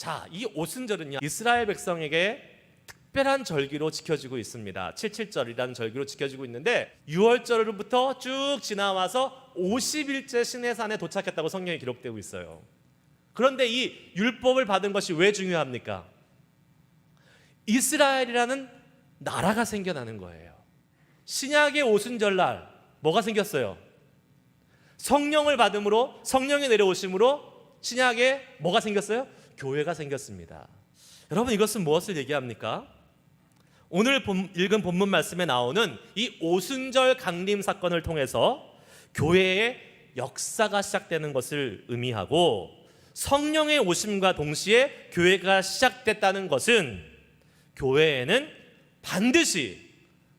자, 이 오순절은요. 이스라엘 백성에게 특별한 절기로 지켜지고 있습니다. 77절이라는 절기로 지켜지고 있는데 6월절부터 쭉 지나와서 50일째 시내산에 도착했다고 성경에 기록되고 있어요. 그런데 이 율법을 받은 것이 왜 중요합니까? 이스라엘이라는 나라가 생겨나는 거예요. 신약의 오순절날 뭐가 생겼어요? 성령을 받음으로 성령이 내려오심으로 신약에 뭐가 생겼어요? 교회가 생겼습니다. 여러분 이것은 무엇을 얘기합니까? 오늘 본- 읽은 본문 말씀에 나오는 이 오순절 강림 사건을 통해서 교회의 역사가 시작되는 것을 의미하고 성령의 오심과 동시에 교회가 시작됐다는 것은 교회에는 반드시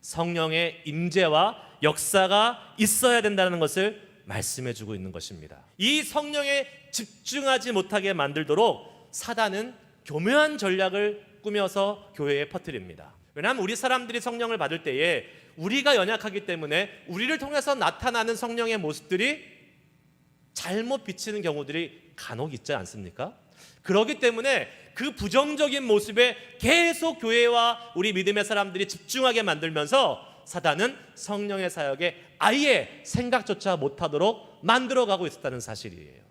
성령의 임재와 역사가 있어야 된다는 것을 말씀해 주고 있는 것입니다. 이 성령에 집중하지 못하게 만들도록 사단은 교묘한 전략을 꾸며서 교회에 퍼뜨립니다. 왜냐하면 우리 사람들이 성령을 받을 때에 우리가 연약하기 때문에 우리를 통해서 나타나는 성령의 모습들이 잘못 비치는 경우들이 간혹 있지 않습니까? 그렇기 때문에 그 부정적인 모습에 계속 교회와 우리 믿음의 사람들이 집중하게 만들면서 사단은 성령의 사역에 아예 생각조차 못하도록 만들어가고 있었다는 사실이에요.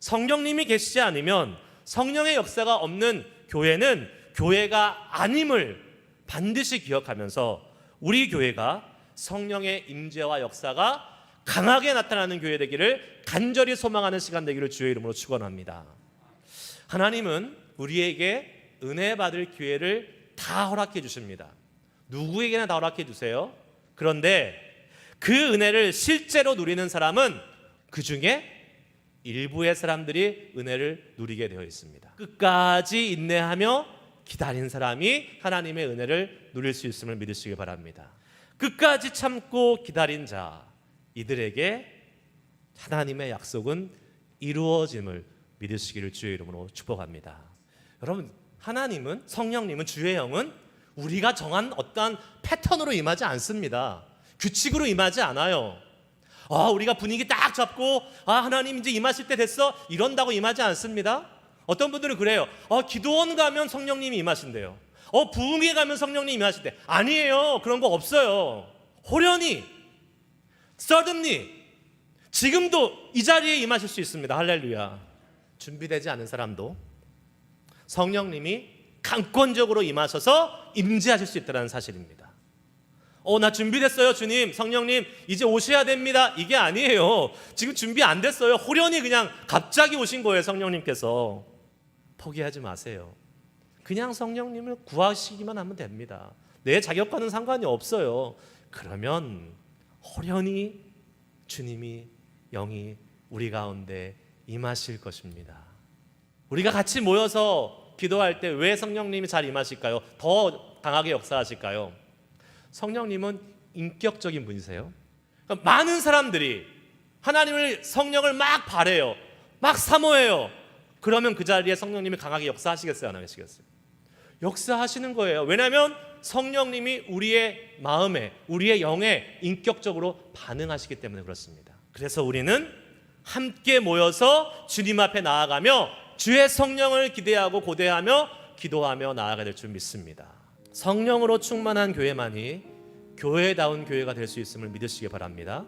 성령님이 계시지 않으면 성령의 역사가 없는 교회는 교회가 아님을 반드시 기억하면서 우리 교회가 성령의 임재와 역사가 강하게 나타나는 교회 되기를 간절히 소망하는 시간 되기를 주의 이름으로 축원합니다. 하나님은 우리에게 은혜 받을 기회를 다 허락해 주십니다. 누구에게나 다 허락해 주세요. 그런데 그 은혜를 실제로 누리는 사람은 그 중에 일부의 사람들이 은혜를 누리게 되어 있습니다. 끝까지 인내하며 기다린 사람이 하나님의 은혜를 누릴 수 있음을 믿으시기 바랍니다. 끝까지 참고 기다린 자 이들에게 하나님의 약속은 이루어짐을 믿으시기를 주의 이름으로 축복합니다. 여러분 하나님은 성령님은 주의 영은 우리가 정한 어떠한 패턴으로 임하지 않습니다. 규칙으로 임하지 않아요. 아, 우리가 분위기 딱 잡고 아, 하나님 이제 임하실 때 됐어. 이런다고 임하지 않습니다. 어떤 분들은 그래요. 어, 기도원 가면 성령님이 임하신대요. 어, 부흥회 가면 성령님이 임하실 때. 아니에요. 그런 거 없어요. 호련히 suddenly 지금도 이 자리에 임하실 수 있습니다. 할렐루야. 준비되지 않은 사람도 성령님이 강권적으로 임하셔서 임재하실 수 있다는 사실입니다. 어, 나 준비됐어요, 주님. 성령님, 이제 오셔야 됩니다. 이게 아니에요. 지금 준비 안 됐어요. 호련히 그냥 갑자기 오신 거예요, 성령님께서. 포기하지 마세요. 그냥 성령님을 구하시기만 하면 됩니다. 내 자격과는 상관이 없어요. 그러면 호련히 주님이 영이 우리 가운데 임하실 것입니다. 우리가 같이 모여서 기도할 때 왜 성령님이 잘 임하실까요? 더 강하게 역사하실까요? 성령님은 인격적인 분이세요. 그러니까 많은 사람들이 하나님을 성령을 막 바래요. 막 사모해요. 그러면 그 자리에 성령님이 강하게 역사하시겠어요? 안 하시겠어요? 역사하시는 거예요. 왜냐하면 성령님이 우리의 마음에, 우리의 영에 인격적으로 반응하시기 때문에 그렇습니다. 그래서 우리는 함께 모여서 주님 앞에 나아가며 주의 성령을 기대하고 고대하며 기도하며 나아가야 될 줄 믿습니다. 성령으로 충만한 교회만이 교회다운 교회가 될 수 있음을 믿으시기 바랍니다.